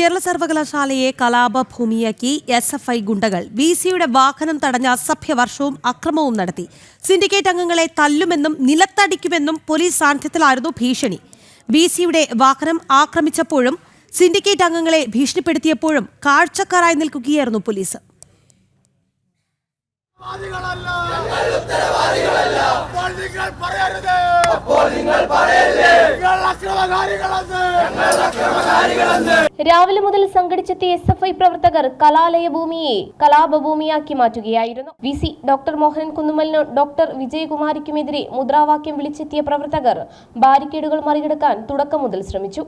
കേരള സർവകലാശാലയെ കലാപഭൂമിയാക്കി S F I ഗുണ്ടകൾ വി സിയുടെ വാഹനം തടഞ്ഞ അസഭ്യ വർഷവും അക്രമവും നടത്തി. സിൻഡിക്കേറ്റ് അംഗങ്ങളെ തല്ലുമെന്നും നിലത്തടിക്കുമെന്നും പോലീസ് സാന്നിധ്യത്തിലായിരുന്നു ഭീഷണി. വി സിയുടെ വാഹനം ആക്രമിച്ചപ്പോഴും സിൻഡിക്കേറ്റ് അംഗങ്ങളെ ഭീഷണിപ്പെടുത്തിയപ്പോഴും കാഴ്ചക്കാരായി നിൽക്കുകയായിരുന്നു പോലീസ്. ഉത്തരവാദികളല്ല. അപ്പോൾ നിങ്ങൾ പറയരുത്. നിങ്ങൾ അക്രമകാരികളെന്ന്. രാവിലെ മുതൽ സംഘടിച്ചെത്തിയ എസ് എഫ് ഐ പ്രവർത്തകർ കലാലയ ഭൂമിയെ കലാപഭൂമിയാക്കി മാറ്റുകയായിരുന്നു. വി സി ഡോക്ടർ മോഹനൻ കുന്നുമലിനും ഡോക്ടർ വിജയകുമാരിക്കുമെതിരെ മുദ്രാവാക്യം വിളിച്ചെത്തിയ പ്രവർത്തകർ ബാരിക്കേഡുകൾ മറികടക്കാൻ തുടക്കം മുതൽ ശ്രമിച്ചു.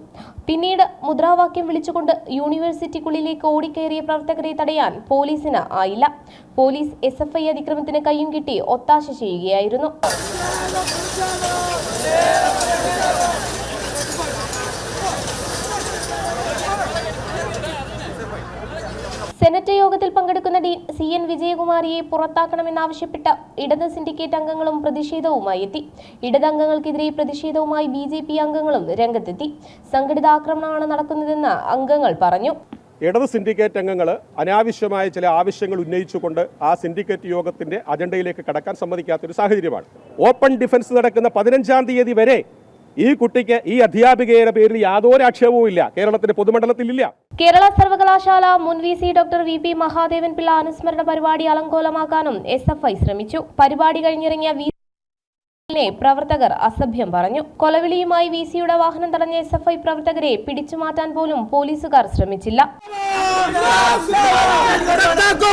പിന്നീട് മുദ്രാവാക്യം വിളിച്ചുകൊണ്ട് യൂണിവേഴ്സിറ്റിക്കുള്ളിലേക്ക് ഓടിക്കേറിയ പ്രവർത്തകരെ തടയാൻ പോലീസിന് ആയില്ല. പോലീസ് എസ് എഫ് ഐ അതിക്രമത്തിന് കയ്യും കിട്ടി. ഒത്താശ ചെയ്യുകയായിരുന്നു. സെനറ്റ് യോഗത്തിൽ പങ്കെടുക്കുന്ന ഡീൻ സി എൻ വിജയകുമാരിയെ പുറത്താക്കണമെന്നാവശ്യപ്പെട്ട് ഇടത് സിൻഡിക്കേറ്റ് അംഗങ്ങളും പ്രതിഷേധവുമായി എത്തി. ഇടതംഗങ്ങൾക്കെതിരെ പ്രതിഷേധവുമായി ബി ജെ പി അംഗങ്ങളും രംഗത്തെത്തി. സംഘടിത ആക്രമണമാണ് നടക്കുന്നതെന്ന് അംഗങ്ങൾ പറഞ്ഞു. ഇടത് സിൻഡിക്കേറ്റ് അംഗങ്ങൾ അനാവശ്യമായ ചില ആവശ്യങ്ങൾ ഉന്നയിച്ചുകൊണ്ട് ആ സിൻഡിക്കേറ്റ് യോഗത്തിന്റെ അജണ്ടയിലേക്ക് കടക്കാൻ സമ്മതിക്കാത്തൊരു സാഹചര്യമാണ്. ഓപ്പൺ ഡിഫൻസ് നടക്കുന്ന പതിനഞ്ചാം തീയതി വരെ ഈ കുട്ടിക്ക് ഈ അധ്യാപികയുടെ പേരിൽ യാതൊരു ആക്ഷേപവും ഇല്ല. കേരളത്തിന്റെ പൊതുമണ്ഡലത്തിൽ ഇല്ല. കേരള സർവകലാശാല മുൻ V C doctor V P Mahadevan Pillai അനുസ്മരണ പരിപാടി അലങ്കോലമാക്കാനും എസ് എഫ് ഐ ശ്രമിച്ചു. പരിപാടി കഴിഞ്ഞിറങ്ങിയ വി പ്രവർത്തകർ അസഭ്യം പറഞ്ഞു കൊലവിളിയുമായി വി സിയുടെ വാഹനം തടഞ്ഞ എസ് എഫ് ഐ പ്രവർത്തകരെ പിടിച്ചുമാറ്റാൻ പോലും പോലീസുകാർ ശ്രമിച്ചില്ല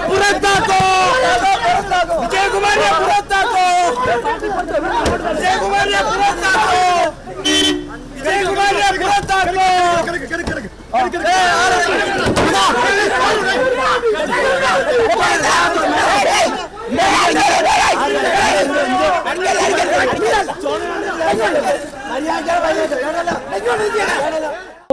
പുറത്താക്കോ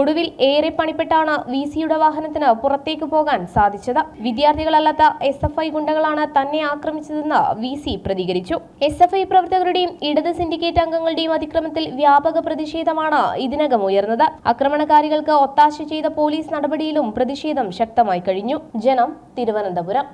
ഒടുവിൽ ഏറെ പണിപ്പെട്ടാണ് വി സിയുടെ വാഹനത്തിന് പുറത്തേക്ക് പോകാൻ സാധിച്ചത്. വിദ്യാർത്ഥികളല്ലാത്ത എസ് എഫ് ഐ ഗുണ്ടകളാണ് തന്നെ ആക്രമിച്ചതെന്ന് വി സി പ്രതികരിച്ചു. എസ് എഫ് ഐ പ്രവർത്തകരുടെയും ഇടത് സിൻഡിക്കേറ്റ് അംഗങ്ങളുടെയും അതിക്രമത്തിൽ വ്യാപക പ്രതിഷേധമാണ് ഇതിനകം ഉയർന്നത്. ആക്രമണകാരികൾക്ക് ഒത്താശ ചെയ്ത പോലീസ് നടപടിയിലും പ്രതിഷേധം ശക്തമായി കഴിഞ്ഞു. ജനം തിരുവനന്തപുരം.